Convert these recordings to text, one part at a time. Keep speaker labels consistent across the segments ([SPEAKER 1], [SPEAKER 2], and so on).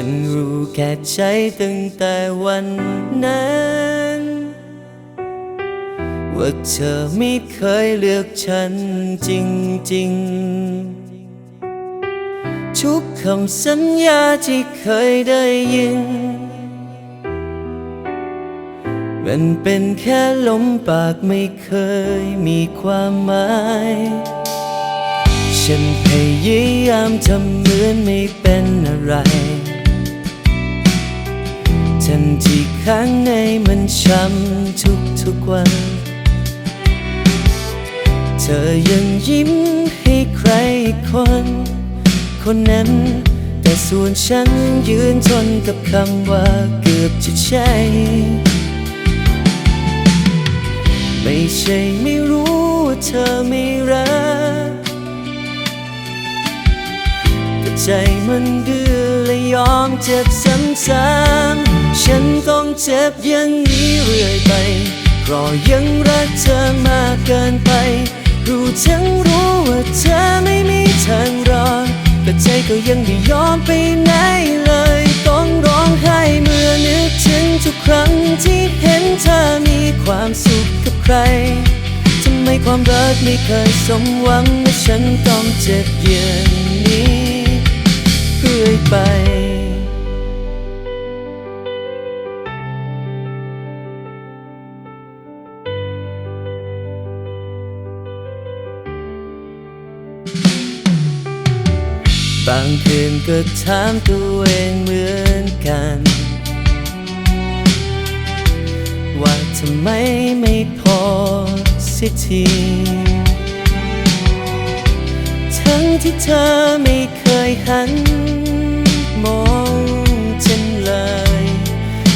[SPEAKER 1] ันรู้แก่ใจตั้งแต่วันนั้น ว่าเธอไม่เคยเลือกฉันจริงๆ ทุกคำสัญญาที่เคยได้ยิน มันเป็นแค่ลมปากไม่เคยมีความหมายฉันพยายามทำเหมือนไม่เป็นอะไร นที่ข้างในมันช้ำทุกทุกวัน เธอยังยิ้มให้ใครคน คนนั้น แต่ส่วนฉันยืนทนกับคำว่าเกือบจะใช่ ไม่ใช่ไม่รู้ว่าเธอไม่รักแต่ใจมันดื้อและยอมเจ็บซ้ำๆ ฉันต้องเจ็บอย่างนี้เรื่อยไปเพราะยังรักเธอมากเกินไป รู้ทั้งรู้ว่าเธอไม่มีทางรอดแต่ใจก็ยังไม่ยอมไปไหนเลย ต้องร้องไห้เมื่อนึกถึงทุกครั้งที่เห็นเธอมีความสุขกับใครทำไมความรักไม่เคยสมหวังและฉันต้องเจ็บอย่างนี้เรื่อยไป บางคืนก็ถามตัวเองเหมือนกัน ว่าทำไมไม่พอสิทีทั้งที่เธอไม่เคยหันมองฉันเลย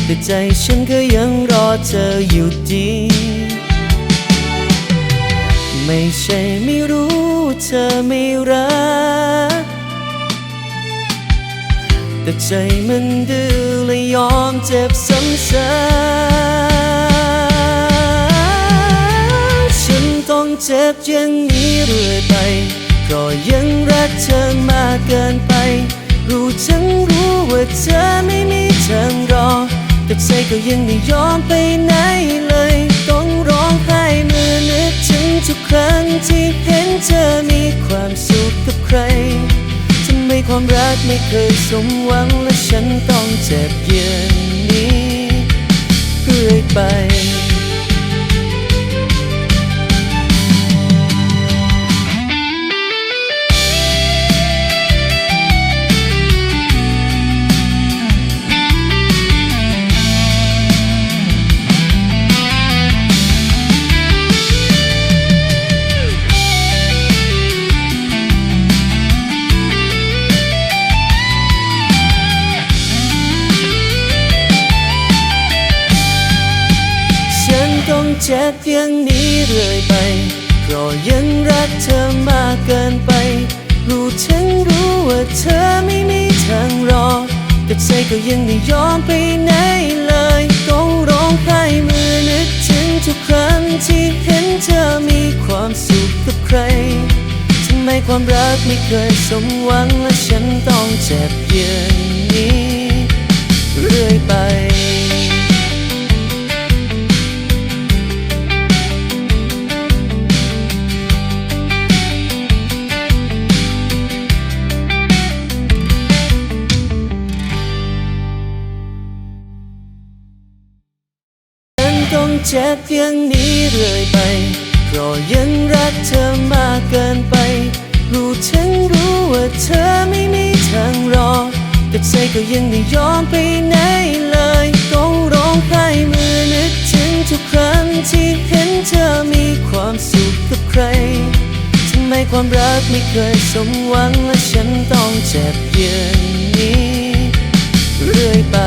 [SPEAKER 1] แต่ใจฉันก็ยังรอเธออยู่ดี ไม่ใช่ไม่รู้เธอไม่รัก แต่ใจมันดื้อและยอมเจ็บซ้ำๆฉันต้องเจ็บอย่างนี้เรื่อยไปเพราะยังรักเธอมากเกินไป รู้ทั้งรู้ว่าเธอไม่มีทางรอ แต่ใจก็ยังไม่ยอมไปไหนเลย ต้องร้องไห้เมื่อนึกถึงทุกครั้งที่เห็นเธอมี ความรักไม่เคยสมหวังและฉันต้องเจ็บเยือนนี้เรื่อยไป จ็บอย่างนี้เรื่อยไปเพราะยังรักเธอมากเกินไป รู้ทั้งรู้ว่าเธอไม่มีทางรอแต่ใจก็ยังไม่ยอมไปไหนเลยต้องร้องไห้เมื่อนึกถึงทุกครั้งที่เห็นเธอมีความสุขกับใครทำไมความรักไม่เคยสมหวังและฉันต้องเจ็บอย่างนี้ เรื่อยไป ต้องเจ็บอย่างนี้เรื่อยไป เพราะยังรักเธอมากเกินไป รู้ทั้งรู้ว่าเธอไม่มีทางรอ แต่ใจก็ยังไม่ยอมไปไหนเลย ต้องร้องไห้เมื่อนึกถึงทุกครั้งที่เห็นเธอมีความสุขกับใครทำไมความรักไม่เคยสมหวังและฉันต้องเจ็บอย่างนี้ เรื่อยไป